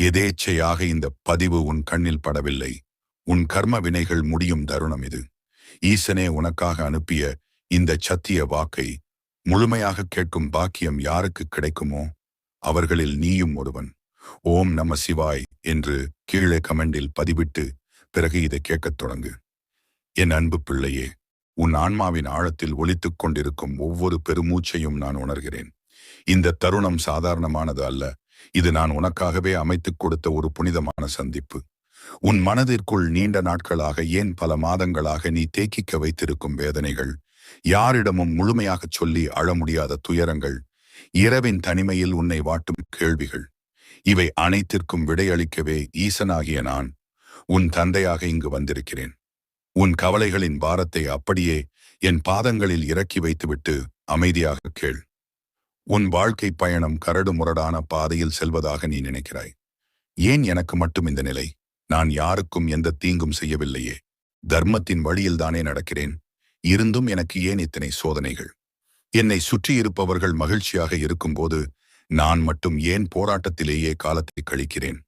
எதேச்சையாக இந்த பதிவு உன் கண்ணில் படவில்லை. உன் கர்ம வினைகள் முடியும் தருணம் இது. ஈசனே உனக்காக அனுப்பிய இந்த சத்திய வாக்கை முழுமையாக கேட்கும் பாக்கியம் யாருக்கு கிடைக்குமோ அவர்களில் நீயும் ஒருவன். ஓம் நம சிவாய் என்று கீழே கமெண்டில் பதிவிட்டு பிறகு இதை கேட்கத் தொடங்கு. என் அன்பு பிள்ளையே உன் ஆன்மாவின் ஆழத்தில் ஒலித்துக் கொண்டிருக்கும் ஒவ்வொரு பெருமூச்சையும் நான் உணர்கிறேன். இந்த தருணம் சாதாரணமானது அல்ல. இது நான் உனக்காகவே அமைத்துக் கொடுத்த ஒரு புனிதமான சந்திப்பு. உன் மனதிற்குள் நீண்ட நாட்களாக ஏன் பல மாதங்களாக நீ தேக்கிக்க வைத்திருக்கும் வேதனைகள் யாரிடமும் முழுமையாகச் சொல்லி அழ முடியாத துயரங்கள் இரவின் தனிமையில் உன்னை வாட்டும் கேள்விகள். இவை அனைத்திற்கும் விடையளிக்கவே ஈசனாகிய நான் உன் தந்தையாக இங்கு வந்திருக்கிறேன். உன் கவலைகளின் பாரத்தை அப்படியே என் பாதங்களில் இறக்கி வைத்துவிட்டு அமைதியாக கேள். உன் வாழ்க்கை பயணம் கரடு முரடான பாதையில் செல்வதாக நீ நினைக்கிறாய். ஏன் எனக்கு மட்டும் இந்த நிலை? நான் யாருக்கும் எந்த தீங்கும் செய்யவில்லையே. தர்மத்தின் வழியில்தானே நடக்கிறேன். இருந்தும் எனக்கு ஏன் இத்தனை சோதனைகள்? என்னை சுற்றியிருப்பவர்கள் மகிழ்ச்சியாக இருக்கும்போது நான் மட்டும் ஏன் போராட்டத்திலேயே காலத்தை கழிக்கிறேன்?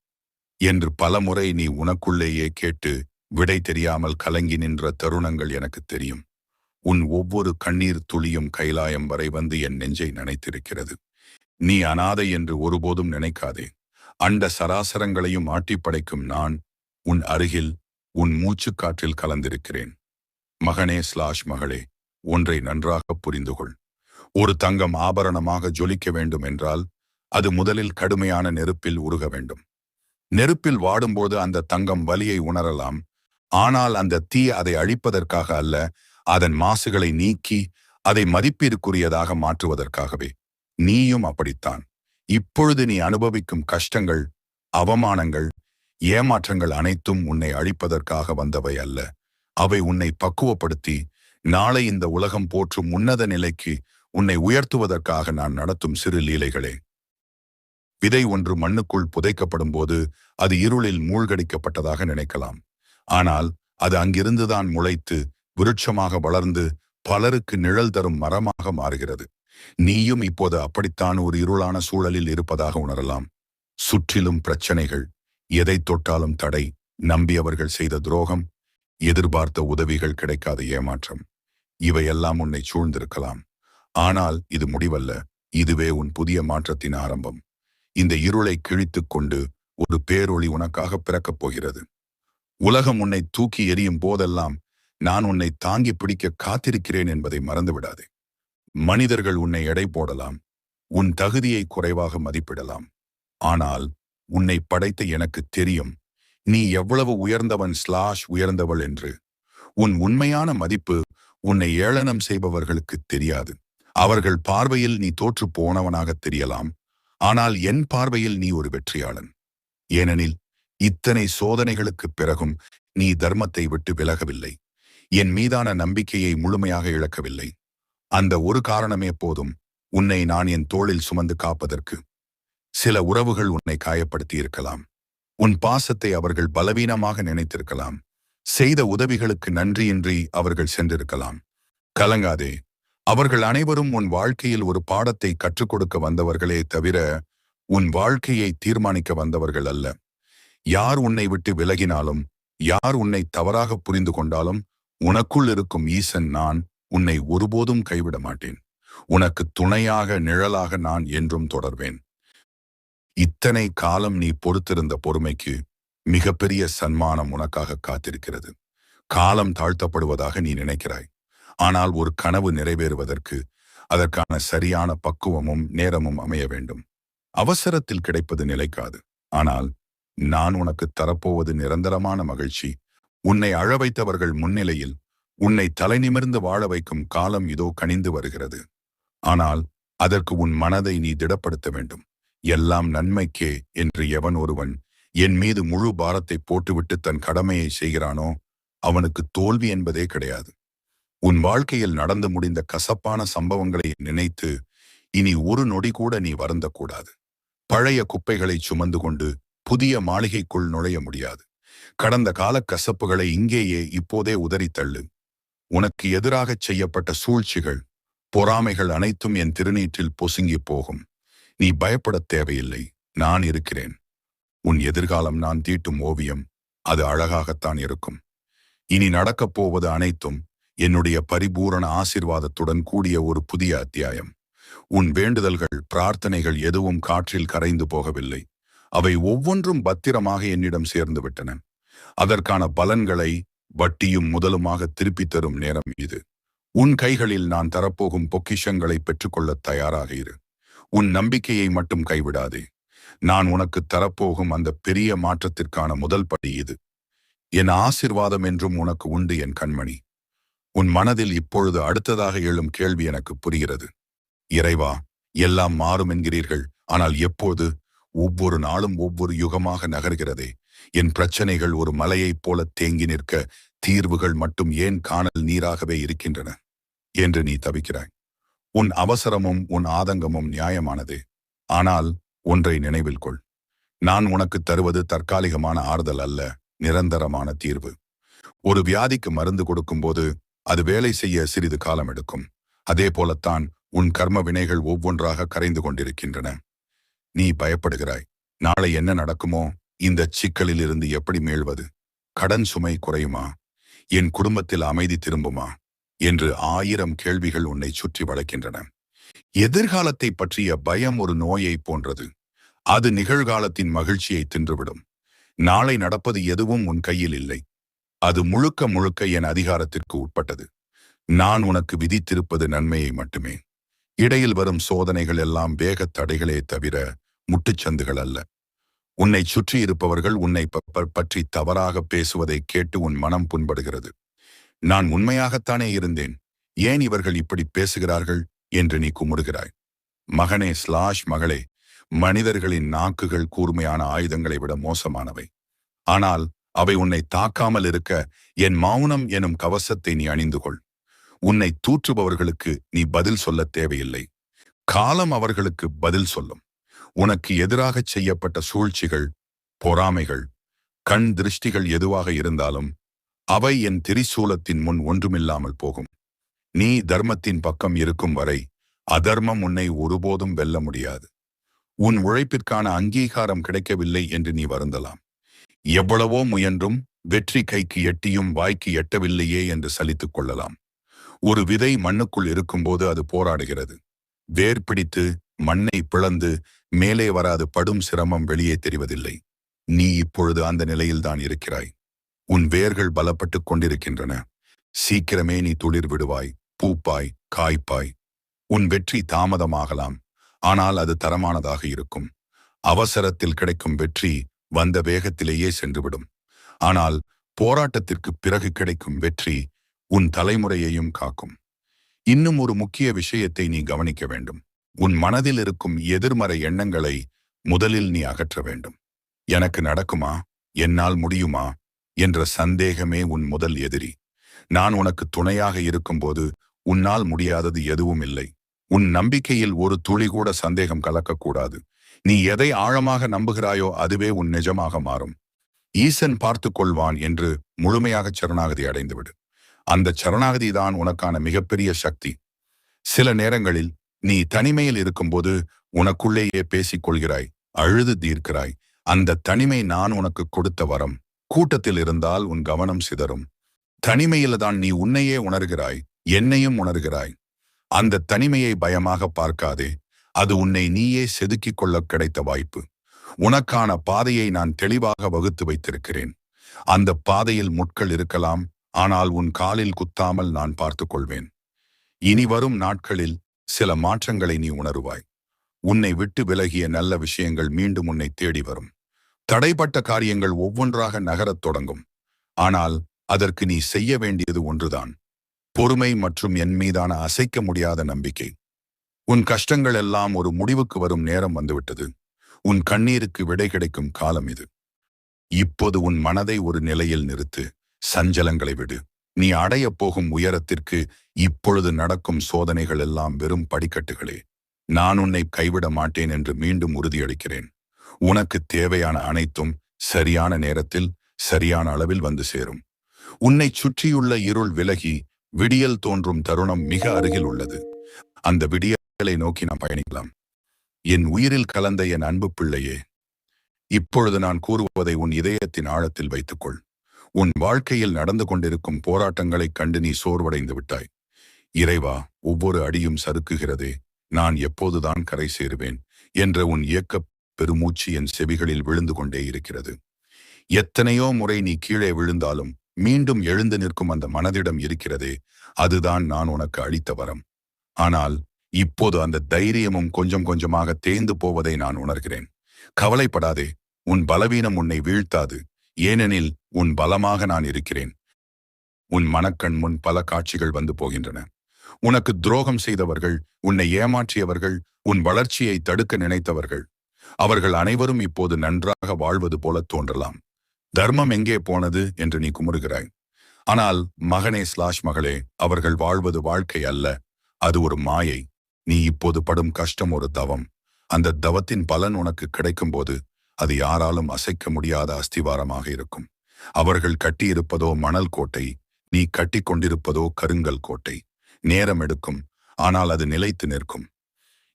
என்று பலமுறை நீ உனக்குள்ளேயே கேட்டு விடை தெரியாமல் கலங்கி நின்ற தருணங்கள் எனக்கு தெரியும். உன் ஒவ்வொரு கண்ணீர் துளியும் கைலாயம் வரை வந்து என் நெஞ்சை நினைத்திருக்கிறது. நீ அனாதை என்று ஒருபோதும் நினைக்காதே. அண்ட சராசரங்களையும் ஆட்டிப்படைக்கும் நான் உன் அருகில் உன் மூச்சுக்காற்றில் கலந்திருக்கிறேன். மகனே ஸ்லாஷ் மகளே ஒன்றை நன்றாக புரிந்துகொள். ஒரு தங்கம் ஆபரணமாக ஜொலிக்க வேண்டும் என்றால் அது முதலில் கடுமையான நெருப்பில் உருக வேண்டும். நெருப்பில் வாடும்போது அந்த தங்கம் வலியை உணரலாம். ஆனால் அந்த தீ அதை அழிப்பதற்காக அல்ல அதன் மாசுகளை நீக்கி அதை மதிப்பிற்குரியதாக மாற்றுவதற்காகவே. நீயும் அப்படித்தான். இப்பொழுது நீ அனுபவிக்கும் கஷ்டங்கள் அவமானங்கள் ஏமாற்றங்கள் அனைத்தும் உன்னை அழிப்பதற்காக வந்தவை அல்ல. அவை உன்னை பக்குவப்படுத்தி நாளை இந்த உலகம் போற்றும் உன்னத நிலைக்கு உன்னை உயர்த்துவதற்காக நான் நடத்தும் சிறு லீலைகளே. விதை ஒன்று மண்ணுக்குள் புதைக்கப்படும் போது அது இருளில் மூழ்கடிக்கப்பட்டதாக நினைக்கலாம். ஆனால் அது அங்கிருந்துதான் முளைத்து விருட்சமாக வளர்ந்து பலருக்கு நிழல் தரும் மரமாக மாறுகிறது. நீயும் இப்போது அப்படித்தான் ஒரு இருளான சூழலில் இருப்பதாக உணரலாம். சுற்றிலும் பிரச்சனைகள் எதை தொட்டாலும் தடை நம்பியவர்கள் செய்த துரோகம் எதிர்பார்த்த உதவிகள் கிடைக்காத ஏமாற்றம் இவையெல்லாம் உன்னை சூழ்ந்திருக்கலாம். ஆனால் இது முடிவல்ல இதுவே உன் புதிய மாற்றத்தின் ஆரம்பம். இந்த இருளை கிழித்துக் கொண்டு ஒரு பேரொளி உனக்காக பிறக்கப் போகிறது. உலகம் உன்னை தூக்கி எறியும் போதெல்லாம் நான் உன்னை தாங்கி பிடிக்க காத்திருக்கிறேன் என்பதை மறந்துவிடாதே. மனிதர்கள் உன்னை எடை போடலாம் உன் தகுதியை குறைவாக மதிப்பிடலாம். ஆனால் உன்னை படைத்த எனக்கு தெரியும் நீ எவ்வளவு உயர்ந்தவன் ஸ்லாஷ் உயர்ந்தவள் என்று. உன் உண்மையான மதிப்பு உன்னை ஏளனம் செய்பவர்களுக்கு தெரியாது. அவர்கள் பார்வையில் நீ தோற்று போனவனாக தெரியலாம் ஆனால் என் பார்வையில் நீ ஒரு வெற்றியாளன். ஏனெனில் இத்தனை சோதனைகளுக்குப் பிறகும் நீ தர்மத்தை விட்டு விலகவில்லை. என் மீதான நம்பிக்கையை முழுமையாக இழக்கவில்லை. அந்த ஒரு காரணமே போதும். உன்னை நான் என் தோளில் சுமந்து காப்பதற்கு. சில உறவுகள் உன்னை காயப்படுத்தி இருக்கலாம் உன் பாசத்தை அவர்கள் பலவீனமாக நினைத்திருக்கலாம். செய்த உதவிகளுக்கு நன்றியின்றி அவர்கள் சென்றிருக்கலாம். கலங்காதே. அவர்கள் அனைவரும் உன் வாழ்க்கையில் ஒரு பாடத்தை கற்றுக் கொடுக்க வந்தவர்களே தவிர உன் வாழ்க்கையை தீர்மானிக்க வந்தவர்கள் அல்ல. யார் உன்னை விட்டு விலகினாலும் யார் உன்னை தவறாக புரிந்து கொண்டாலும் உனக்குள் இருக்கும் ஈசன் நான் உன்னை ஒருபோதும் கைவிட மாட்டேன். உனக்கு துணையாக நிழலாக நான் என்றும் தொடர்வேன். இத்தனை காலம் நீ பொறுத்திருந்த பொறுமைக்கு மிகப்பெரிய சன்மானம் உனக்காக காத்திருக்கிறது. காலம் தாழ்த்தப்படுவதாக நீ நினைக்கிறாய். ஆனால் ஒரு கனவு நிறைவேறுவதற்கு அதற்கான சரியான பக்குவமும் நேரமும் அமைய வேண்டும். அவசரத்தில் கிடைப்பது நிலைக்காது. ஆனால் நான் உனக்கு தரப்போவது நிரந்தரமான மகிழ்ச்சி. உன்னை அழ வைத்தவர்கள் முன்னிலையில் உன்னை தலை நிமிர்ந்து வாழ வைக்கும் காலம் இதோ கனிந்து வருகிறது. ஆனால் அதற்கு உன் மனதை நீ திடப்படுத்த வேண்டும். எல்லாம் நன்மைக்கே என்று எவன் ஒருவன் என் மீது முழு பாரத்தை போட்டுவிட்டு தன் கடமையை செய்கிறானோ அவனுக்கு தோல்வி என்பதே கிடையாது. உன் வாழ்க்கையில் நடந்து முடிந்த கசப்பான சம்பவங்களை நினைத்து இனி ஒரு நொடி கூட நீ வருந்தக்கூடாது. பழைய குப்பைகளை சுமந்து கொண்டு புதிய மாளிகைக்குள் நுழைய முடியாது. கடந்த கால கசப்புகளை இங்கேயே இப்போதே உதறித்தள்ளு உனக்கு எதிராகச் செய்யப்பட்ட சூழ்ச்சிகள் பொறாமைகள் அனைத்தும் என் திருநீற்றில் பொசுங்கி போகும். நீ பயப்படத் தேவையில்லை நான் இருக்கிறேன். உன் எதிர்காலம் நான் தீட்டும் ஓவியம் அது அழகாகத்தான் இருக்கும். இனி நடக்கப் போவது அனைத்தும் என்னுடைய பரிபூரண ஆசிர்வாதத்துடன் கூடிய ஒரு புதிய அத்தியாயம். உன் வேண்டுதல்கள் பிரார்த்தனைகள் எதுவும் காற்றில் கரைந்து போகவில்லை. அவை ஒவ்வொன்றும் பத்திரமாக என்னிடம் சேர்ந்து விட்டன. அதற்கான பலன்களை வட்டியும் முதலுமாக திருப்பித் தரும் நேரம் இது. உன் கைகளில் நான் தரப்போகும் பொக்கிஷங்களை பெற்றுக்கொள்ள தயாராக இரு. உன் நம்பிக்கையை மட்டும் கைவிடாதே. நான் உனக்கு தரப்போகும் அந்த பெரிய மாற்றத்திற்கான முதல் படி இது. என் ஆசிர்வாதம் என்றும் உனக்கு உண்டு என் கண்மணி. உன் மனதில் இப்பொழுது அடுத்ததாக எழும் கேள்வி எனக்கு புரிகிறது. இறைவா எல்லாம் மாறும் என்கிறீர்கள் ஆனால் எப்போது? ஒவ்வொரு நாளும் ஒவ்வொரு யுகமாக நகர்கிறதே. என் பிரச்சனைகள் ஒரு மலையைப் போல தேங்கி நிற்க தீர்வுகள் மட்டும் ஏன் காணல் நீராகவே இருக்கின்றன? என்று நீ தவிக்கிறாய். உன் அவசரமும் உன் ஆதங்கமும் நியாயமானதே. ஆனால் ஒன்றை நினைவில் கொள். நான் உனக்கு தருவது தற்காலிகமான ஆறுதல் அல்ல நிரந்தரமான தீர்வு. ஒரு வியாதிக்கு மருந்து கொடுக்கும்போது அது வேலை செய்ய சிறிது காலம் எடுக்கும். அதே போலத்தான் உன் கர்ம வினைகள் ஒவ்வொன்றாக கரைந்து கொண்டிருக்கின்றன. நீ பயப்படுகிறாய். நாளை என்ன நடக்குமோ இந்த சிக்கலில் இருந்து எப்படி மீள்வது? கடன் சுமை குறையுமா? என் குடும்பத்தில் அமைதி திரும்புமா? என்று ஆயிரம் கேள்விகள் உன்னை சுற்றி வளர்க்கின்றன எதிர்காலத்தை பற்றிய பயம் ஒரு நோயை போன்றது. அது நிகழ்காலத்தின் மகிழ்ச்சியை தின்றுவிடும். நாளை நடப்பது எதுவும் உன் கையில் இல்லை. அது முழுக்க முழுக்க என் அதிகாரத்திற்கு உட்பட்டது. நான் உனக்கு விதித்திருப்பது நன்மையை மட்டுமே. இடையில் வரும் சோதனைகள் எல்லாம் வேகத் தடைகளே தவிர முட்டுச்சந்துகள் அல்ல. உன்னை சுற்றி இருப்பவர்கள் உன்னை பற்றி தவறாக பேசுவதை கேட்டு உன் மனம் புண்படுகிறது. நான் உண்மையாகத்தானே இருந்தேன். ஏன் இவர்கள் இப்படி பேசுகிறார்கள் என்று நீ குமுறுகிறாய்? மகனே ஸ்லாஷ் மகளே மனிதர்களின் நாக்குகள் கூர்மையான ஆயுதங்களை விட மோசமானவை. ஆனால் அவை உன்னை தாக்காமல் இருக்க என் மௌனம் எனும் கவசத்தை நீ அணிந்து கொள். உன்னை தூற்றுபவர்களுக்கு நீ பதில் சொல்ல தேவையில்லை. காலம் அவர்களுக்கு பதில் சொல்லும். உனக்கு எதிராக செய்யப்பட்ட சூழ்ச்சிகள் பொறாமைகள் கண் திருஷ்டிகள் எதுவாக இருந்தாலும் அவை என் திரிசூலத்தின் முன் ஒன்றுமில்லாமல் போகும். நீ தர்மத்தின் பக்கம் இருக்கும் வரை அதர்மம் உன்னை ஒருபோதும் வெல்ல முடியாது. உன் உழைப்பிற்கான அங்கீகாரம் கிடைக்கவில்லை என்று நீ வருந்தலாம். எவ்வளவோ முயன்றும் வெற்றி கைக்கு எட்டியும் வாய்க்கு எட்டவில்லையே என்று சலித்துக் கொள்ளலாம். ஒரு விதை மண்ணுக்குள் இருக்கும்போது அது போராடுகிறது. வேர் பிடித்து மண்ணை பிளந்து மேலே வராது படும் சிரமம் வெளியே தெரிவதில்லை. நீ இப்பொழுது அந்த நிலையில்தான் இருக்கிறாய். உன் வேர்கள் பலப்பட்டுக் கொண்டிருக்கின்றன. சீக்கிரமே நீ துளிர் விடுவாய் பூப்பாய் காய்ப்பாய். உன் வெற்றி தாமதமாகலாம். ஆனால் அது தரமானதாக இருக்கும். அவசரத்தில் கிடைக்கும் வெற்றி வந்த வேகத்திலேயே சென்றுவிடும். ஆனால் போராட்டத்திற்கு பிறகு கிடைக்கும் வெற்றி உன் தலைமுறையையும் காக்கும். இன்னும் ஒரு முக்கிய விஷயத்தை நீ கவனிக்க வேண்டும். உன் மனதில் இருக்கும் எதிர்மறை எண்ணங்களை முதலில் நீ அகற்ற வேண்டும். எனக்கு நடக்குமா? என்னால் முடியுமா? என்ற சந்தேகமே உன் முதல் எதிரி. நான் உனக்கு துணையாக இருக்கும்போது உன்னால் முடியாதது எதுவும் இல்லை. உன் நம்பிக்கையில் ஒரு துளி கூட சந்தேகம் கலக்கக்கூடாது. நீ எதை ஆழமாக நம்புகிறாயோ அதுவே உன் நிஜமாக மாறும். ஈசன் பார்த்து கொள்வான் என்று முழுமையாக சரணாகதி அடைந்துவிடு. அந்த சரணாகதி தான் உனக்கான மிகப்பெரிய சக்தி. சில நேரங்களில் நீ தனிமையில் இருக்கும்போது உனக்குள்ளேயே பேசிக் கொள்கிறாய் அழுது தீர்க்கிறாய். அந்த தனிமை நான் உனக்கு கொடுத்த வரம். கூட்டத்தில் இருந்தால் உன் கவனம் சிதறும். தனிமையில தான் நீ உன்னையே உணர்கிறாய் என்னையும் உணர்கிறாய். அந்த தனிமையை பயமாக பார்க்காதே அது உன்னை நீயே செதுக்கிக் கொள்ள கிடைத்த வாய்ப்பு. உனக்கான பாதையை நான் தெளிவாக வகுத்து வைத்திருக்கிறேன். அந்த பாதையில் முட்கள் இருக்கலாம் ஆனால் உன் காலில் குத்தாமல் நான் பார்த்து கொள்வேன் இனி வரும் நாட்களில் சில மாற்றங்களை நீ உணருவாய். உன்னை விட்டு விலகிய நல்ல விஷயங்கள் மீண்டும் உன்னை தேடி வரும். தடைப்பட்ட காரியங்கள் ஒவ்வொன்றாக நகரத் தொடங்கும். ஆனால் அதற்கு நீ செய்ய வேண்டியது ஒன்றுதான். பொறுமை மற்றும் என் மீதான அசைக்க முடியாத நம்பிக்கை. உன் கஷ்டங்கள் எல்லாம் ஒரு முடிவுக்கு வரும் நேரம் வந்துவிட்டது. உன் கண்ணீருக்கு விடை கிடைக்கும் காலம் இது. இப்போது உன் மனதை ஒரு நிலையில் நிறுத்து. சஞ்சலங்களை விடு. நீ அடையப் போகும் உயரத்திற்கு இப்பொழுது நடக்கும் சோதனைகள் எல்லாம் வெறும் படிக்கட்டுகளே. நான் உன்னை கைவிட மாட்டேன் என்று மீண்டும் உறுதியளிக்கிறேன். உனக்கு தேவையான அனைத்தும் சரியான நேரத்தில் சரியான அளவில் வந்து சேரும். உன்னை சுற்றியுள்ள இருள் விலகி விடியல் தோன்றும் தருணம் மிக அருகில் உள்ளது. அந்த விடியலை நோக்கி நாம் பயணிக்கலாம். என் உயிரில் கலந்த என் அன்பு பிள்ளையே இப்பொழுது நான் கூறுவதை உன் இதயத்தின் ஆழத்தில் வைத்துக்கொள். உன் வாழ்க்கையில் நடந்து கொண்டிருக்கும் போராட்டங்களைக் கண்டு நீ சோர்வடைந்து விட்டாய். இறைவா ஒவ்வொரு அடியும் சறுக்குகிறதே நான் எப்போதுதான் கரை சேருவேன் என்ற உன் இயக்கப் பெருமூச்சு என் செவிகளில் விழுந்து கொண்டே இருக்கிறது. எத்தனையோ முறை நீ கீழே விழுந்தாலும் மீண்டும் எழுந்து நிற்கும் அந்த மனதிடம் இருக்கிறதே அதுதான் நான் உனக்கு அளித்த வரம். ஆனால் இப்போது அந்த தைரியமும் கொஞ்சம் கொஞ்சமாக தேய்ந்து போவதை நான் உணர்கிறேன். கவலைப்படாதே உன் பலவீனம் உன்னை வீழ்த்தாது. ஏனெனில் உன் பலமாக நான் இருக்கிறேன். உன் மனக்கண் முன் பல காட்சிகள் வந்து போகின்றன. உனக்கு துரோகம் செய்தவர்கள் உன்னை ஏமாற்றியவர்கள் உன் வளர்ச்சியை தடுக்க நினைத்தவர்கள். அவர்கள் அனைவரும் இப்போது நன்றாக வாழ்வது போல தோன்றலாம். தர்மம் எங்கே போனது என்று நீ குமுறுகிறாய். ஆனால் மகனே ஸ்லாஷ் மகளே அவர்கள் வாழ்வது வாழ்க்கை அல்ல. அது ஒரு மாயை. நீ இப்போது படும் கஷ்டம் ஒரு தவம். அந்த தவத்தின் பலன் உனக்கு கிடைக்கும்போது அது யாராலும் அசைக்க முடியாத அஸ்திவாரமாக இருக்கும். அவர்கள் கட்டியிருப்பதோ மணல் கோட்டை நீ கட்டி கொண்டிருப்பதோ கருங்கல் கோட்டை. நேரம் எடுக்கும் ஆனால் அது நிலைத்து நிற்கும்.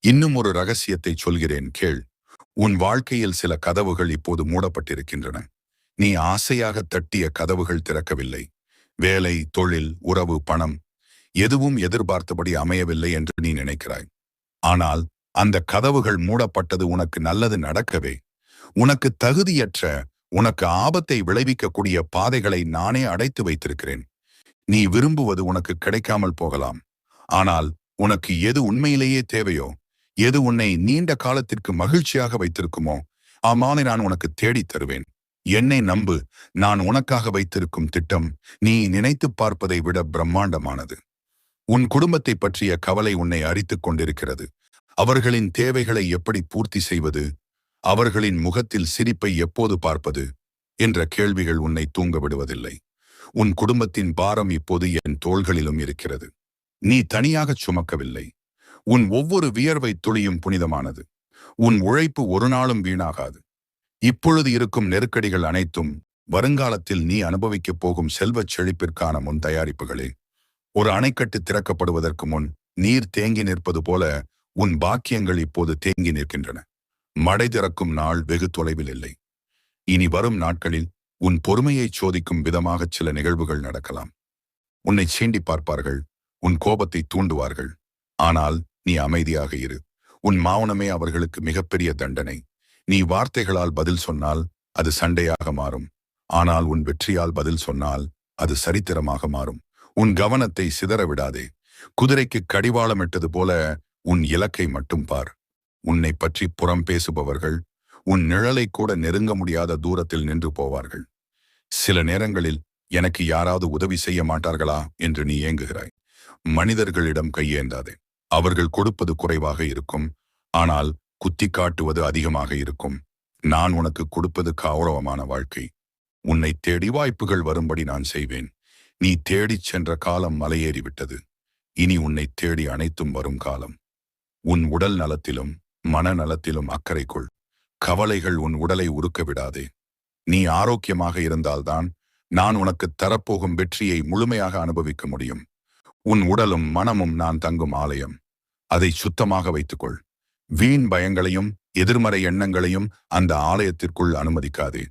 இன்னும் ஒரு ரகசியத்தை சொல்கிறேன் கேள். உன் வாழ்க்கையில் சில கதவுகள் இப்போது மூடப்பட்டிருக்கின்றன. நீ ஆசையாக தட்டிய கதவுகள் திறக்கவில்லை. வேலை தொழில் உறவு பணம் எதுவும் எதிர்பார்த்தபடி அமையவில்லை என்று நீ நினைக்கிறாய். ஆனால் அந்த கதவுகள் மூடப்பட்டது உனக்கு நல்லது நடக்கவே உனக்கு தகுதியற்ற உனக்கு ஆபத்தை விளைவிக்கக்கூடிய பாதைகளை நானே அடைத்து வைத்திருக்கிறேன். நீ விரும்புவது உனக்கு கிடைக்காமல் போகலாம். ஆனால் உனக்கு எது உண்மையிலேயே தேவையோ எது உன்னை நீண்ட காலத்திற்கு மகிழ்ச்சியாக வைத்திருக்குமோ ஆமானை நான் உனக்கு தேடித் தருவேன். என்னை நம்பு நான் உனக்காக வைத்திருக்கும் திட்டம் நீ நினைத்து பார்ப்பதை விட பிரம்மாண்டமானது. உன் குடும்பத்தை பற்றிய கவலை உன்னை அரித்துக் கொண்டிருக்கிறது. அவர்களின் தேவைகளை எப்படி பூர்த்தி செய்வது அவர்களின் முகத்தில் சிரிப்பை எப்போது பார்ப்பது? என்ற கேள்விகள் உன்னை தூங்க விடுவதில்லை உன் குடும்பத்தின் பாரம் இப்போது என் தோள்களிலும் இருக்கிறது. நீ தனியாகச் சுமக்கவில்லை. உன் ஒவ்வொரு வியர்வை துளியும் புனிதமானது. உன் உழைப்பு ஒரு நாளும் வீணாகாது. இப்பொழுது இருக்கும் நெருக்கடிகள் அனைத்தும் வருங்காலத்தில் நீ அனுபவிக்கப் போகும் செல்வச் செழிப்பிற்கான முன் தயாரிப்புகளே. ஒரு அணைக்கட்டு திறக்கப்படுவதற்கு முன் நீர் தேங்கி நிற்பது போல உன் பாக்கியங்கள் இப்போது தேங்கி நிற்கின்றன. மடை திறக்கும் நாள் வெகு தொலைவில் இல்லை. இனி வரும் நாட்களில் உன் பொறுமையைச் சோதிக்கும் விதமாகச் சில நிகழ்வுகள் நடக்கலாம். உன்னை சீண்டி பார்ப்பார்கள் உன் கோபத்தை தூண்டுவார்கள். ஆனால் நீ அமைதியாக இரு. உன் மௌனமே அவர்களுக்கு மிகப்பெரிய தண்டனை. நீ வார்த்தைகளால் பதில் சொன்னால் அது சண்டையாக மாறும். ஆனால் உன் வெற்றியால் பதில் சொன்னால் அது சரித்திரமாக மாறும். உன் கவனத்தை சிதற விடாதே. குதிரைக்கு கடிவாளமிட்டது போல உன் இலக்கை மட்டும் பார். உன்னை பற்றி புறம் பேசுபவர்கள் உன் நிழலை கூட நெருங்க முடியாத தூரத்தில் நின்று போவார்கள். சில நேரங்களில் எனக்கு யாராவது உதவி செய்ய மாட்டார்களா என்று நீ ஏங்குகிறாய். மனிதர்களிடம் கையேந்தாதே அவர்கள் கொடுப்பது குறைவாக இருக்கும். ஆனால் குத்தி காட்டுவது அதிகமாக இருக்கும். நான் உனக்கு கொடுப்பது கௌரவமான வாழ்க்கை. உன்னை தேடி வாய்ப்புகள் வரும்படி நான் செய்வேன். நீ தேடிச் சென்ற காலம் மலையேறிவிட்டது. இனி உன்னை தேடி அனைத்தும் வரும் காலம். உன் உடல் நலத்திலும் மனநலத்திலும் அக்கறை கொள் கவலைகள் உன் உடலை உருக்க விடாதே. நீ ஆரோக்கியமாக இருந்தால்தான் நான் உனக்கு தரப்போகும் வெற்றியை முழுமையாக அனுபவிக்க முடியும். உன் உடலும் மனமும் நான் தங்கும் ஆலயம். அதை சுத்தமாக வைத்துக்கொள். வீண் பயங்களையும் எதிர்மறை எண்ணங்களையும் அந்த ஆலயத்திற்குள் அனுமதிக்காதே.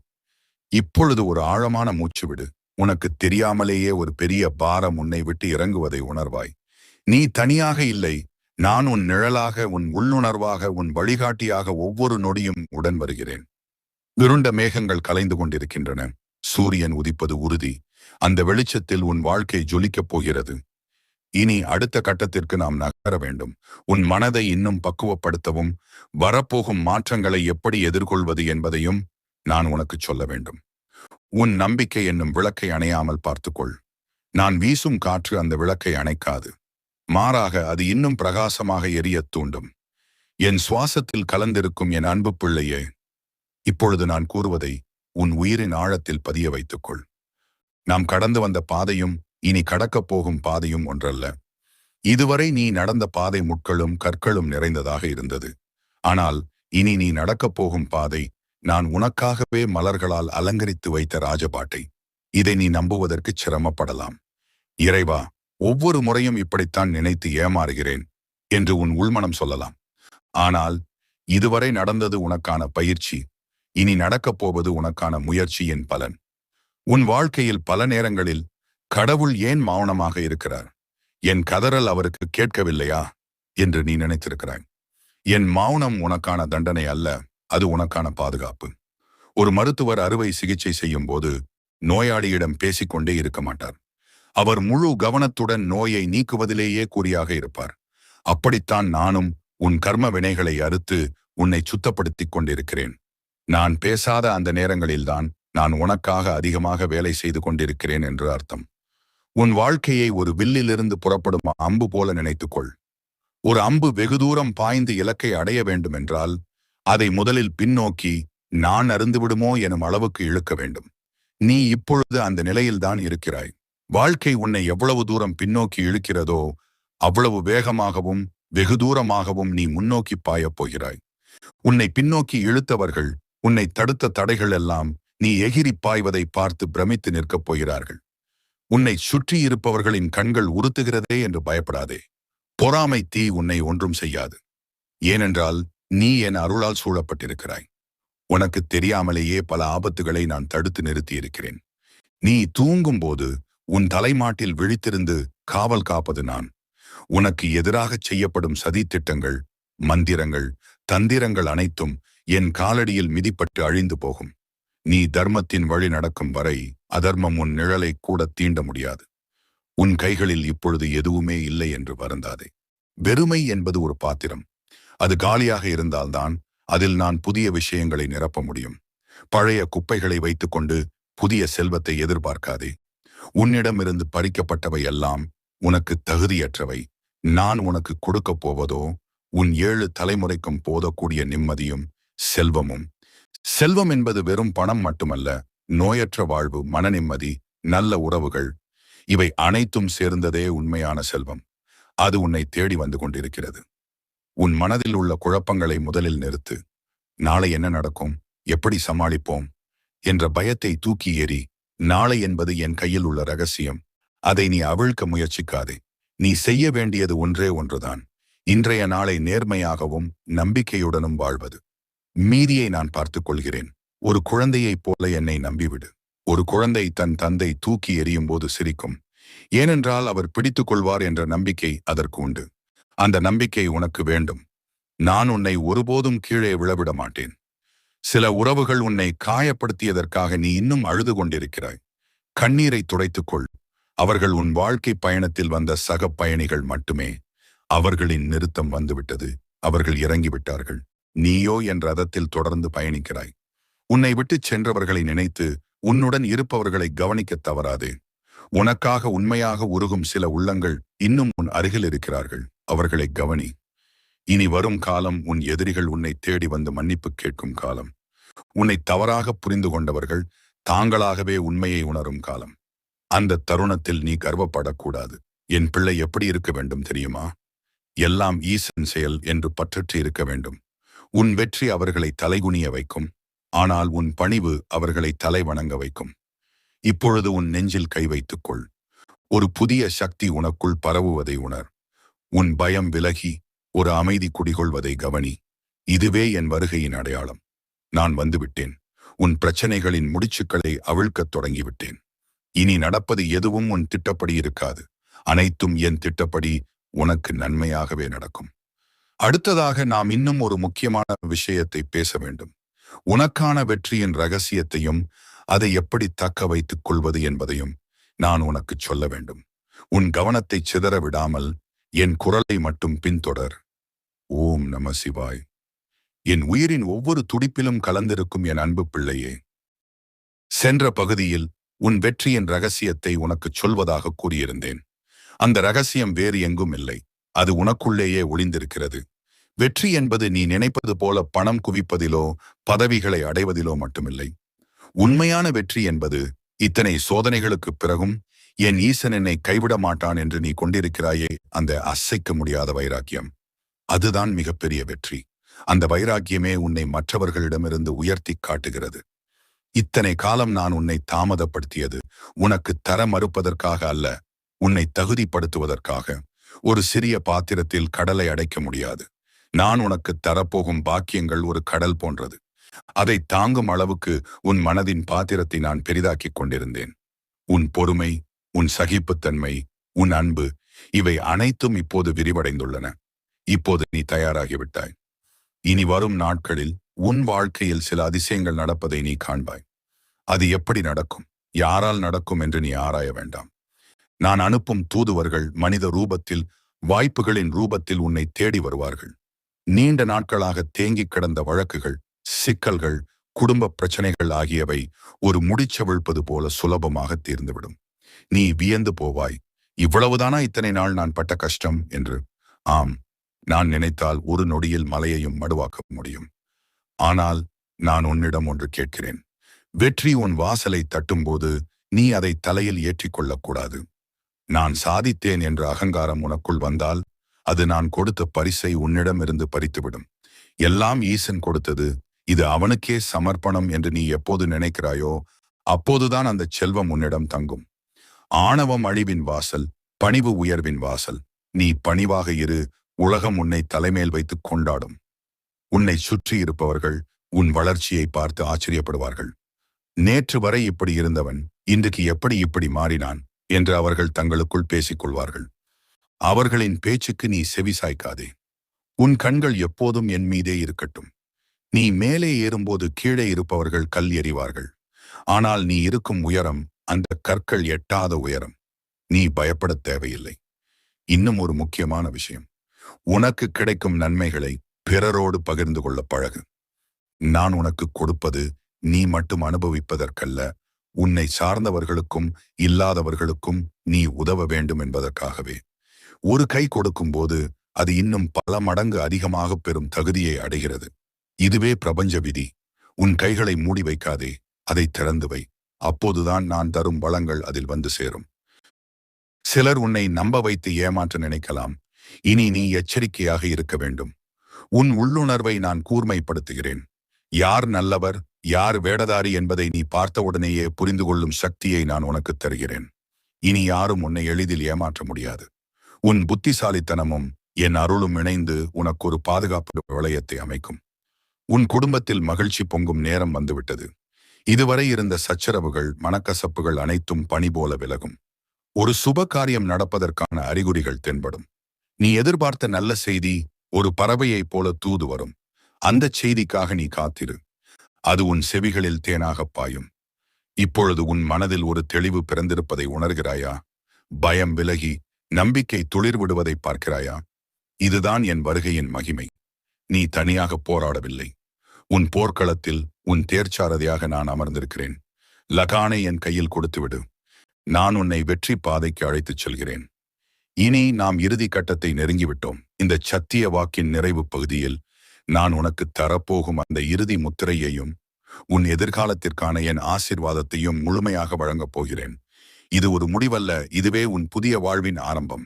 இப்பொழுது ஒரு ஆழமான மூச்சு விடு. உனக்கு தெரியாமலேயே ஒரு பெரிய பாரம் உன்னை விட்டு இறங்குவதை உணர்வாய். நீ தனியாக இல்லை நான் உன் நிழலாக உன் உள்ளுணர்வாக உன் வழிகாட்டியாக ஒவ்வொரு நொடியும் உடன் வருகிறேன். இருண்ட மேகங்கள் கலைந்து கொண்டிருக்கின்றன. சூரியன் உதிப்பது உறுதி. அந்த வெளிச்சத்தில் உன் வாழ்க்கை ஜொலிக்கப் போகிறது. இனி அடுத்த கட்டத்திற்கு நாம் நகர வேண்டும். உன் மனதை இன்னும் பக்குவப்படுத்தவும் வரப்போகும் மாற்றங்களை எப்படி எதிர்கொள்வது என்பதையும் நான் உனக்கு சொல்ல வேண்டும். உன் நம்பிக்கை என்னும் விளக்கை அணையாமல் பார்த்துக்கொள். நான் வீசும் காற்று அந்த விளக்கை அணைக்காது. மாறாக அது இன்னும் பிரகாசமாக எரியத் தூண்டும். என் சுவாசத்தில் கலந்திருக்கும் என் அன்பு பிள்ளையே இப்பொழுது நான் கூறுவதை உன் உயிரின் ஆழத்தில் பதிய வைத்துக்கொள். நாம் கடந்து வந்த பாதையும் இனி கடக்கப் போகும் பாதையும் ஒன்றல்ல. இதுவரை நீ நடந்த பாதை முட்களும் கற்களும் நிறைந்ததாக இருந்தது. ஆனால் இனி நீ நடக்கப் போகும் பாதை நான் உனக்காகவே மலர்களால் அலங்கரித்து வைத்த ராஜபாட்டை. இதை நீ நம்புவதற்கு சிரமப்படலாம். இறைவா ஒவ்வொரு முறையும் இப்படித்தான் நினைத்து ஏமாறுகிறேன் என்று உன் உள்மனம் சொல்லலாம். ஆனால் இதுவரை நடந்தது உனக்கான பயிற்சி இனி நடக்கப் போவது உனக்கான முயற்சியின் பலன். உன் வாழ்க்கையில் பல நேரங்களில் கடவுள் ஏன் மௌனமாக இருக்கிறார்? என் கதறல் அவருக்கு கேட்கவில்லையா? என்று நீ நினைத்திருக்கிறாய். என் மௌனம் உனக்கான தண்டனை அல்ல அது உனக்கான பாதுகாப்பு. ஒரு மருத்துவர் அறுவை சிகிச்சை செய்யும் போது நோயாளியிடம் பேசிக்கொண்டே இருக்க மாட்டார். அவர் முழு கவனத்துடன் நோயை நீக்குவதிலேயே குறியாக இருப்பார். அப்படித்தான் நானும் உன் கர்ம வினைகளை அறுத்து உன்னை சுத்தப்படுத்திக் கொண்டிருக்கிறேன். நான் பேசாத அந்த நேரங்களில்தான் நான் உனக்காக அதிகமாக வேலை செய்து கொண்டிருக்கிறேன் என்று அர்த்தம். உன் வாழ்க்கையை ஒரு வில்லிலிருந்து புறப்படும் அம்பு போல நினைத்துக்கொள். ஒரு அம்பு வெகு தூரம் பாய்ந்து இலக்கை அடைய வேண்டுமென்றால் அதை முதலில் பின்னோக்கி நான் அருந்துவிடுமோ எனும் அளவுக்கு இழுக்க வேண்டும். நீ இப்பொழுது அந்த நிலையில்தான் இருக்கிறாய். வாழ்க்கை உன்னை எவ்வளவு தூரம் பின்னோக்கி இழுக்கிறதோ அவ்வளவு வேகமாகவும் வெகு தூரமாகவும் நீ முன்னோக்கி பாயப் போகிறாய். உன்னை பின்னோக்கி இழுத்தவர்கள் உன்னை தடுத்த தடைகள் எல்லாம் நீ எகிரி பாய்வதை பார்த்து பிரமித்து நிற்கப் போகிறார்கள். உன்னை சுற்றி இருப்பவர்களின் கண்கள் உறுத்துகிறதே என்று பயப்படாதே. பொறாமை தீ உன்னை ஒன்றும் செய்யாது. ஏனென்றால் நீ என் அருளால் சூழப்பட்டிருக்கிறாய். உனக்கு தெரியாமலேயே பல ஆபத்துகளை நான் தடுத்து நிறுத்தியிருக்கிறேன். நீ தூங்கும்போது உன் தலைமாட்டில் விழித்திருந்து காவல் காப்பது நான். உனக்கு எதிராகச் செய்யப்படும் சதி திட்டங்கள் மந்திரங்கள் தந்திரங்கள் அனைத்தும் என் காலடியில் மிதிப்பட்டு அழிந்து போகும். நீ தர்மத்தின் வழி நடக்கும் வரை அதர்மம் உன் நிழலை கூட தீண்ட முடியாது. உன் கைகளில் இப்பொழுது எதுவுமே இல்லை என்று வருந்தாதே. வெறுமை என்பது ஒரு பாத்திரம். அது காலியாக இருந்தால்தான் அதில் நான் புதிய விஷயங்களை நிரப்ப முடியும். பழைய குப்பைகளை வைத்துக்கொண்டு புதிய செல்வத்தை எதிர்பார்க்காதே. உன்னிடமிருந்து பறிக்கப்பட்டவை எல்லாம் உனக்கு தகுதியற்றவை. நான் உனக்கு கொடுக்கப் போவதோ உன் ஏழு தலைமுறைக்கும் போதக்கூடிய நிம்மதியும் செல்வமும். செல்வம் என்பது வெறும் பணம் மட்டுமல்ல நோயற்ற வாழ்வு மன நிம்மதி நல்ல உறவுகள். இவை அனைத்தும் சேர்ந்ததே உண்மையான செல்வம். அது உன்னை தேடி வந்து கொண்டிருக்கிறது. உன் மனதில் உள்ள குழப்பங்களை முதலில் நிறுத்து. நாளை என்ன நடக்கும்? எப்படி சமாளிப்போம்? என்ற பயத்தை தூக்கி ஏறி நாளை என்பது என் கையில் உள்ள ரகசியம். அதை நீ அவிழ்க்க முயற்சிக்காதே. நீ செய்ய வேண்டியது ஒன்றே ஒன்றுதான். இன்றைய நாளை நேர்மையாகவும் நம்பிக்கையுடனும் வாழ்வது. மீதியை நான் பார்த்துக் கொள்கிறேன். ஒரு குழந்தையைப் போல என்னை நம்பிவிடு. ஒரு குழந்தை தன் தந்தை தூக்கி எறியும் போது சிரிக்கும். ஏனென்றால் அவர் பிடித்துக் கொள்வார் என்ற நம்பிக்கை அதற்கு உண்டு. அந்த நம்பிக்கை உனக்கு வேண்டும். நான் உன்னை ஒருபோதும் கீழே விழவிட மாட்டேன் சில உறவுகள் உன்னை காயப்படுத்தியதற்காக நீ இன்னும் அழுது கொண்டிருக்கிறாய். கண்ணீரை துடைத்துக்கொள். அவர்கள் உன் வாழ்க்கை பயணத்தில் வந்த சக பயணிகள் மட்டுமே. அவர்களின் நிறுத்தம் வந்துவிட்டது. அவர்கள் இறங்கிவிட்டார்கள். நீயோ என் ரதத்தில் தொடர்ந்து பயணிக்கிறாய். உன்னை விட்டுச் சென்றவர்களை நினைத்து உன்னுடன் இருப்பவர்களை கவனிக்கத் தவறாதே. உனக்காக உண்மையாக உருகும் சில உள்ளங்கள் இன்னும் உன் அருகில் இருக்கிறார்கள். அவர்களை கவனி. இனி வரும் காலம் உன் எதிரிகள் உன்னை தேடி வந்து மன்னிப்பு கேட்கும் காலம். உன்னை தவறாக புரிந்து கொண்டவர்கள் தாங்களாகவே உண்மையை உணரும் காலம். அந்த தருணத்தில் நீ கர்வப்படக்கூடாது. என் பிள்ளை எப்படி இருக்க வேண்டும் தெரியுமா? எல்லாம் ஈசன் செயல் என்று பற்றற்று இருக்க வேண்டும். உன் வெற்றி அவர்களை தலைகுனிய வைக்கும். ஆனால் உன் பணிவு அவர்களை தலை வணங்க வைக்கும். இப்பொழுது உன் நெஞ்சில் கை வைத்துக்கொள். ஒரு புதிய சக்தி உனக்குள் பரவுவதை உணர். உன் பயம் விலகி ஒரு அமைதி குடிகொள்வதை கவனி. இதுவே என் வருகையின் அடையாளம். நான் வந்துவிட்டேன். உன் பிரச்சனைகளின் முடிச்சுக்களை அவிழ்க்கத் தொடங்கிவிட்டேன். இனி நடப்பது எதுவும் உன் திட்டப்படி இருக்காது. அனைத்தும் என் திட்டப்படி உனக்கு நன்மையாகவே நடக்கும். அடுத்ததாக நாம் இன்னும் ஒரு முக்கியமான விஷயத்தை பேச வேண்டும். உனக்கான வெற்றியின் ரகசியத்தையும் அதை எப்படி தக்க வைத்துக் கொள்வது என்பதையும் நான் உனக்கு சொல்ல வேண்டும். உன் கவனத்தை சிதற விடாமல் என் குரலை மட்டும் பின்தொடர். ஓம் நம சிவாய். என் உயிரின் ஒவ்வொரு துடிப்பிலும் கலந்திருக்கும் என் அன்பு பிள்ளையே. சென்ற பகுதியில் உன் வெற்றியின் ரகசியத்தை உனக்குச் சொல்வதாக கூறியிருந்தேன். அந்த ரகசியம் வேறு எங்கும் இல்லை. அது உனக்குள்ளேயே ஒளிந்திருக்கிறது. வெற்றி என்பது நீ நினைப்பது போல பணம் குவிப்பதிலோ பதவிகளை அடைவதிலோ மட்டுமில்லை. உண்மையான வெற்றி என்பது இத்தனை சோதனைகளுக்குப் பிறகும் என் ஈசன் என்னை கைவிட மாட்டான் என்று நீ கொண்டிருக்கிறாயே அந்த அசைக்க முடியாத வைராக்கியம். அதுதான் மிகப்பெரிய வெற்றி. அந்த வைராக்கியமே உன்னை மற்றவர்களிடமிருந்து உயர்த்தி காட்டுகிறது. இத்தனை காலம் நான் உன்னை தாமதப்படுத்தியது. உனக்கு தர மறுப்பதற்காக அல்ல உன்னை தகுதிப்படுத்துவதற்காக. ஒரு சிறிய பாத்திரத்தில் கடலை அடைக்க முடியாது. நான் உனக்கு தரப்போகும் பாக்கியங்கள் ஒரு கடல் போன்றது. அதை தாங்கும் அளவுக்கு உன் மனதின் பாத்திரத்தை நான் பெரிதாக்கிக் கொண்டிருந்தேன். உன் பொறுமை உன் சகிப்புத்தன்மை உன் அன்பு இவை அனைத்தும் இப்போது விரிவடைந்துள்ளன. இப்போது நீ தயாராகிவிட்டாய். இனி வரும் நாட்களில் உன் வாழ்க்கையில் சில அதிசயங்கள் நடப்பதை நீ காண்பாய். அது எப்படி நடக்கும்? யாரால் நடக்கும் என்று நீ ஆராய வேண்டாம். நான் அனுப்பும் தூதுவர்கள் மனித ரூபத்தில் வாய்ப்புகளின் ரூபத்தில் உன்னை தேடி வருவார்கள். நீண்ட நாட்களாக தேங்கிக் கிடந்த வழக்குகள் சிக்கல்கள் குடும்ப பிரச்சனைகள் ஆகியவை ஒரு முடிச்சவிழ்ப்பது போல சுலபமாக தீர்ந்துவிடும். நீ வியந்து போவாய். இவ்வளவுதானா இத்தனை நாள் நான் பட்ட கஷ்டம்? என்று. ஆம். நான் நினைத்தால் ஒரு நொடியில் மலையையும் மடுவாக்க முடியும். ஆனால் நான் உன்னிடம் ஒன்று கேட்கிறேன். வெற்றி உன் வாசலை தட்டும்போது நீ அதை தலையில் ஏற்றிக்கொள்ளக்கூடாது நான் சாதித்தேன் என்ற அகங்காரம் உனக்குள் வந்தால் அது நான் கொடுத்த பரிசை உன்னிடமிருந்து பறித்துவிடும். எல்லாம் ஈசன் கொடுத்தது இது அவனுக்கே சமர்ப்பணம் என்று நீ எப்போது நினைக்கிறாயோ அப்போதுதான் அந்த செல்வம் உன்னிடம் தங்கும். ஆணவம் அழிவின் வாசல் பணிவு உயர்வின் வாசல் நீ பணிவாக இரு உலகம் உன்னை தலைமேல் வைத்து கொண்டாடும். உன்னை சுற்றி இருப்பவர்கள் உன் வளர்ச்சியை பார்த்து ஆச்சரியப்படுவார்கள். நேற்று வரை இப்படி இருந்தவன் இன்றைக்கு எப்படி இப்படி மாறினான் என்று அவர்கள் தங்களுக்குள் பேசிக் கொள்வார்கள் அவர்களின் பேச்சுக்கு நீ செவிசாய்க்காதே உன் கண்கள் எப்போதும் என் மீதே இருக்கட்டும். நீ மேலே ஏறும்போது கீழே இருப்பவர்கள் கல் எறிவார்கள். ஆனால் நீ இருக்கும் உயரம் அந்த கற்கள் எட்டாத உயரம். நீ பயப்படத் தேவையில்லை. இன்னும் ஒரு முக்கியமான விஷயம். உனக்கு கிடைக்கும் நன்மைகளை பிறரோடு பகிர்ந்து கொள்ள பழகு. நான் உனக்கு கொடுப்பது நீ மட்டும் அனுபவிப்பதற்கல்ல உன்னை சார்ந்தவர்களுக்கும் இல்லாதவர்களுக்கும் நீ உதவ வேண்டும் என்பதற்காகவே. ஒரு கை கொடுக்கும்போது அது இன்னும் பல மடங்கு அதிகமாக பெறும் தகுதியை அடைகிறது. இதுவே பிரபஞ்ச விதி. உன் கைகளை மூடி வைக்காதே அதை திறந்து வை. அப்போதுதான் நான் தரும் வளங்கள் அதில் வந்து சேரும். சிலர் உன்னை நம்ப வைத்து ஏமாற்ற நினைக்கலாம். இனி நீ எச்சரிக்கையாக இருக்க வேண்டும். உன் உள்ளுணர்வை நான் கூர்மைப்படுத்துகிறேன். யார் நல்லவர் யார் வேடதாரி என்பதை நீ பார்த்தவுடனேயே புரிந்து கொள்ளும் சக்தியை நான் உனக்கு தருகிறேன். இனி யாரும் உன்னை எளிதில் ஏமாற்ற முடியாது. உன் புத்திசாலித்தனமும் என் அருளும் இணைந்து உனக்கு ஒரு பாதுகாப்பு வளையத்தை அமைக்கும். உன் குடும்பத்தில் மகிழ்ச்சி பொங்கும் நேரம் வந்துவிட்டது. இதுவரை இருந்த சச்சரவுகள் மனக்கசப்புகள் அனைத்தும் பணி போல விலகும். ஒரு சுப காரியம் நடப்பதற்கான அறிகுறிகள் தென்படும். நீ எதிர்பார்த்த நல்ல செய்தி ஒரு பறவையைப் போல தூது வரும். அந்த செய்திக்காக நீ காத்திரு. அது உன் செவிகளில் தேனாகப் பாயும். இப்பொழுது உன் மனதில் ஒரு தெளிவு பிறந்திருப்பதை உணர்கிறாயா? பயம் விலகி நம்பிக்கை துளிர் விடுவதை பார்க்கிறாயா? இதுதான் என் வருகையின் மகிமை. நீ தனியாக போராடவில்லை. உன் போர்க்களத்தில் உன் தேர்ச்சாரதியாக நான் அமர்ந்திருக்கிறேன். லகானை என் கையில் கொடுத்துவிடு. நான் உன்னை வெற்றி பாதைக்கு அழைத்துச் செல்கிறேன். இனி நாம் இறுதி கட்டத்தை நெருங்கிவிட்டோம். இந்த சத்திய வாக்கின் நிறைவு பகுதியில் நான் உனக்கு தரப்போகும் அந்த இறுதி முத்திரையையும் உன் எதிர்காலத்திற்கான என் ஆசிர்வாதத்தையும் முழுமையாக வழங்கப் போகிறேன். இது ஒரு முடிவல்ல இதுவே உன் புதிய வாழ்வின் ஆரம்பம்.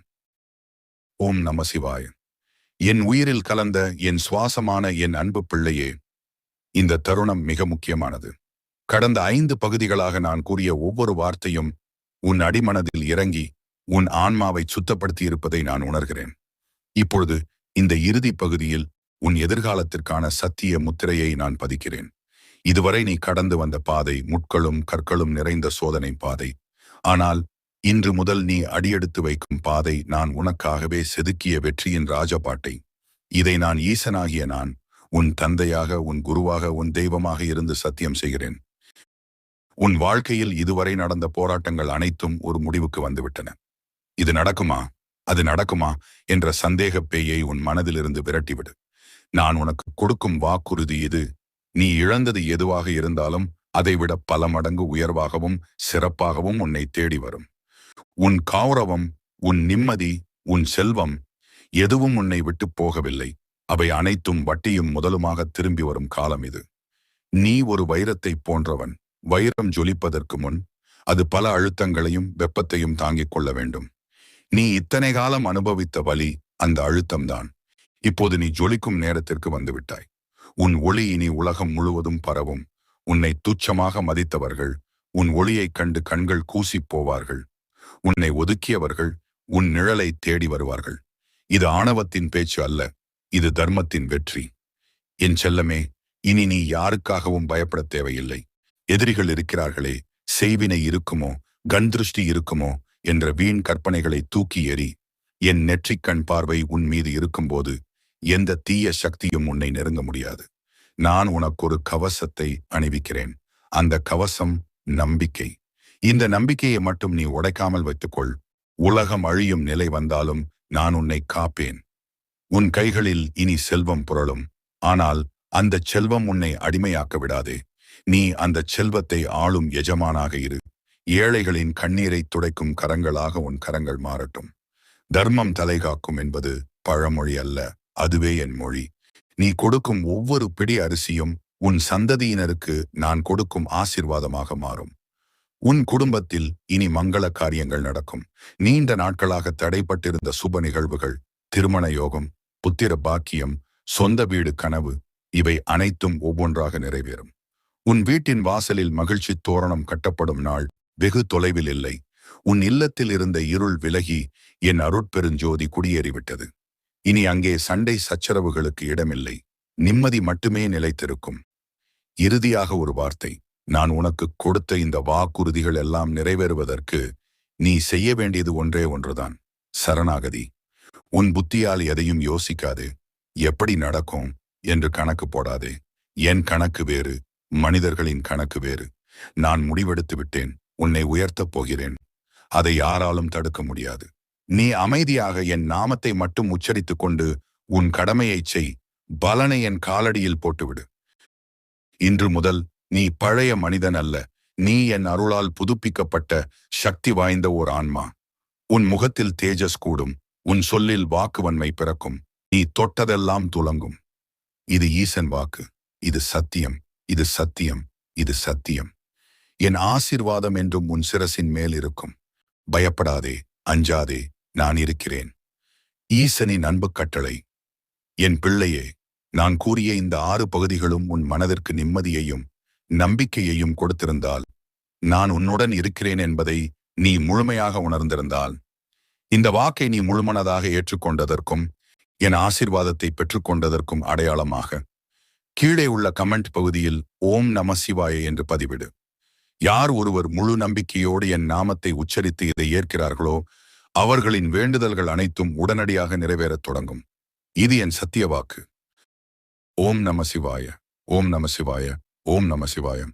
ஓம் நம சிவாய். என் உயிரில் கலந்த என் சுவாசமான என் அன்பு பிள்ளையே இந்த தருணம் மிக முக்கியமானது. கடந்த ஐந்து பகுதிகளாக நான் கூறிய ஒவ்வொரு வார்த்தையும் உன் அடிமனதில் இறங்கி உன் ஆன்மாவை சுத்தப்படுத்தி இருப்பதை நான் உணர்கிறேன். இப்பொழுது இந்த இறுதி பகுதியில் உன் எதிர்காலத்திற்கான சத்திய முத்திரையை நான் பதிக்கிறேன். இதுவரை நீ கடந்து வந்த பாதை முட்களும் கற்களும் நிறைந்த சோதனை பாதை. ஆனால் இன்று முதல் நீ அடியெடுத்து வைக்கும் பாதை நான் உனக்காகவே செதுக்கிய வெற்றியின் ராஜபாட்டை. இதை நான் ஈசனாகிய நான் உன் தந்தையாக உன் குருவாக உன் தெய்வமாக இருந்து சத்தியம் செய்கிறேன். உன் வாழ்க்கையில் இதுவரை நடந்த போராட்டங்கள் அனைத்தும் ஒரு முடிவுக்கு வந்துவிட்டன. இது நடக்குமா? அது நடக்குமா? என்ற சந்தேக பேயை உன் மனதிலிருந்து விரட்டிவிடு. நான் உனக்கு கொடுக்கும் வாக்குறுதி இது. நீ இழந்தது எதுவாக இருந்தாலும் அதைவிட பல மடங்கு உயர்வாகவும் சிறப்பாகவும் உன்னை தேடி வரும். உன் கௌரவம் உன் நிம்மதி உன் செல்வம் எதுவும் உன்னை விட்டு போகவில்லை. அவை அனைத்தும் வட்டியும் முதலுமாக திரும்பி வரும் காலம் இது. நீ ஒரு வைரத்தை போன்றவன். வைரம் ஜொலிப்பதற்கு முன் அது பல அழுத்தங்களையும் வெப்பத்தையும் தாங்கிக் கொள்ள வேண்டும். நீ இத்தனை காலம் அனுபவித்த வலி அந்த அழுத்தம்தான். இப்போது நீ ஜொலிக்கும் நேரத்திற்கு வந்துவிட்டாய். உன் ஒளி இனி உலகம் முழுவதும் பரவும். உன்னை துச்சமாக மதித்தவர்கள் உன் ஒளியைக் கண்டு கண்கள் கூசிப் போவார்கள். உன்னை ஒதுக்கியவர்கள் உன் நிழலை தேடி வருவார்கள். இது ஆணவத்தின் பேச்சு அல்ல இது தர்மத்தின் வெற்றி. என் செல்லமே இனி நீ யாருக்காகவும் பயப்படத் தேவையில்லை. எதிரிகள் இருக்கிறார்களே செய்வினை இருக்குமோ கண்திருஷ்டி இருக்குமோ என்ற வீண் கற்பனைகளை தூக்கி எறி என் நெற்றிக்கண் பார்வை உன் மீது இருக்கும்போது எந்த தீய சக்தியும் உன்னை நெருங்க முடியாது. நான் உனக்கு ஒரு கவசத்தை அணிவிக்கிறேன். அந்த கவசம் நம்பிக்கை. இந்த நம்பிக்கையை மட்டும் நீ உடைக்காமல் வைத்துக்கொள். உலகம் அழியும் நிலை வந்தாலும் நான் உன்னை காப்பேன். உன் கைகளில் இனி செல்வம் புரளும். ஆனால் அந்த செல்வம் உன்னை அடிமையாக்க விடாதே. நீ அந்த செல்வத்தை ஆளும் எஜமானாக இரு. ஏழைகளின் கண்ணீரை துடைக்கும் கரங்களாக உன் கரங்கள் மாறட்டும். தர்மம் தலைகாக்கும் என்பது பழமொழி அல்ல அதுவே என் மொழி. நீ கொடுக்கும் ஒவ்வொரு பிடி அரிசியும் உன் சந்ததியினருக்கு நான் கொடுக்கும் ஆசிர்வாதமாக மாறும். உன் குடும்பத்தில் இனி மங்கள காரியங்கள் நடக்கும். நீண்ட நாட்களாக தடைப்பட்டிருந்த சுப நிகழ்வுகள் திருமண யோகம் புத்திர பாக்கியம் சொந்த வீடு கனவு இவை அனைத்தும் ஒவ்வொன்றாக நிறைவேறும். உன் வீட்டின் வாசலில் மகிழ்ச்சி தோரணம் கட்டப்படும் நாள் வெகு தொலைவில் இல்லை. உன் இல்லத்தில் இருந்த இருள் விலகி என் அருட்பெருஞ்சோதி குடியேறிவிட்டது. இனி அங்கே சண்டை சச்சரவுகளுக்கு இடமில்லை. நிம்மதி மட்டுமே நிலைத்திருக்கும். இறுதியாக ஒரு வார்த்தை. நான் உனக்கு கொடுத்த இந்த வாக்குறுதிகள் எல்லாம் நிறைவேறுவதற்கு நீ செய்ய வேண்டியது ஒன்றே ஒன்றுதான். சரணாகதி. உன் புத்தியால் எதையும் யோசிக்காது. எப்படி நடக்கும் என்று கணக்கு போடாதே. என் கணக்கு வேறு மனிதர்களின் கணக்கு வேறு. நான் முடிவெடுத்து விட்டேன். உன்னை உயர்த்தப் போகிறேன். அதை யாராலும் தடுக்க முடியாது. நீ அமைதியாக என் நாமத்தை மட்டும் உச்சரித்துக் கொண்டு உன் கடமையைச் செய். பலனை என் காலடியில் போட்டுவிடு. இன்று முதல் நீ பழைய மனிதன் அல்ல. நீ என் அருளால் புதுப்பிக்கப்பட்ட சக்தி வாய்ந்த ஓர் ஆன்மா. உன் முகத்தில் தேஜஸ் கூடும். உன் சொல்லில் வாக்குவன்மை பிறக்கும். நீ தொட்டதெல்லாம் துலங்கும். இது ஈசன் வாக்கு. இது சத்தியம். இது சத்தியம். இது சத்தியம். என் ஆசிர்வாதம் என்றும் உன் சிரசின் மேல் இருக்கும். பயப்படாதே அஞ்சாதே நான் இருக்கிறேன். ஈசனின் அன்பு கட்டளை. என் பிள்ளையே நான் கூறிய இந்த ஆறு பகுதிகளும் உன் மனதிற்கு நிம்மதியையும் நம்பிக்கையையும் கொடுத்திருந்தால் நான் உன்னுடன் இருக்கிறேன் என்பதை நீ முழுமையாக உணர்ந்திருந்தால் இந்த வாக்கை நீ முழுமனதாக ஏற்றுக்கொண்டதற்கும் என் ஆசிர்வாதத்தை பெற்றுக்கொண்டதற்கும் அடையாளமாக. கீழே உள்ள கமெண்ட் பகுதியில் ஓம் நம சிவாய என்று பதிவிடு. யார் ஒருவர் முழு நம்பிக்கையோடு என் நாமத்தை உச்சரித்து இதை ஏற்கிறார்களோ அவர்களின் வேண்டுதல்கள் அனைத்தும் உடனடியாக நிறைவேறத் தொடங்கும். இது என் சத்திய வாக்கு. ஓம் நம சிவாய. ஓம் நம சிவாய. ஓம் நம சிவாயம்.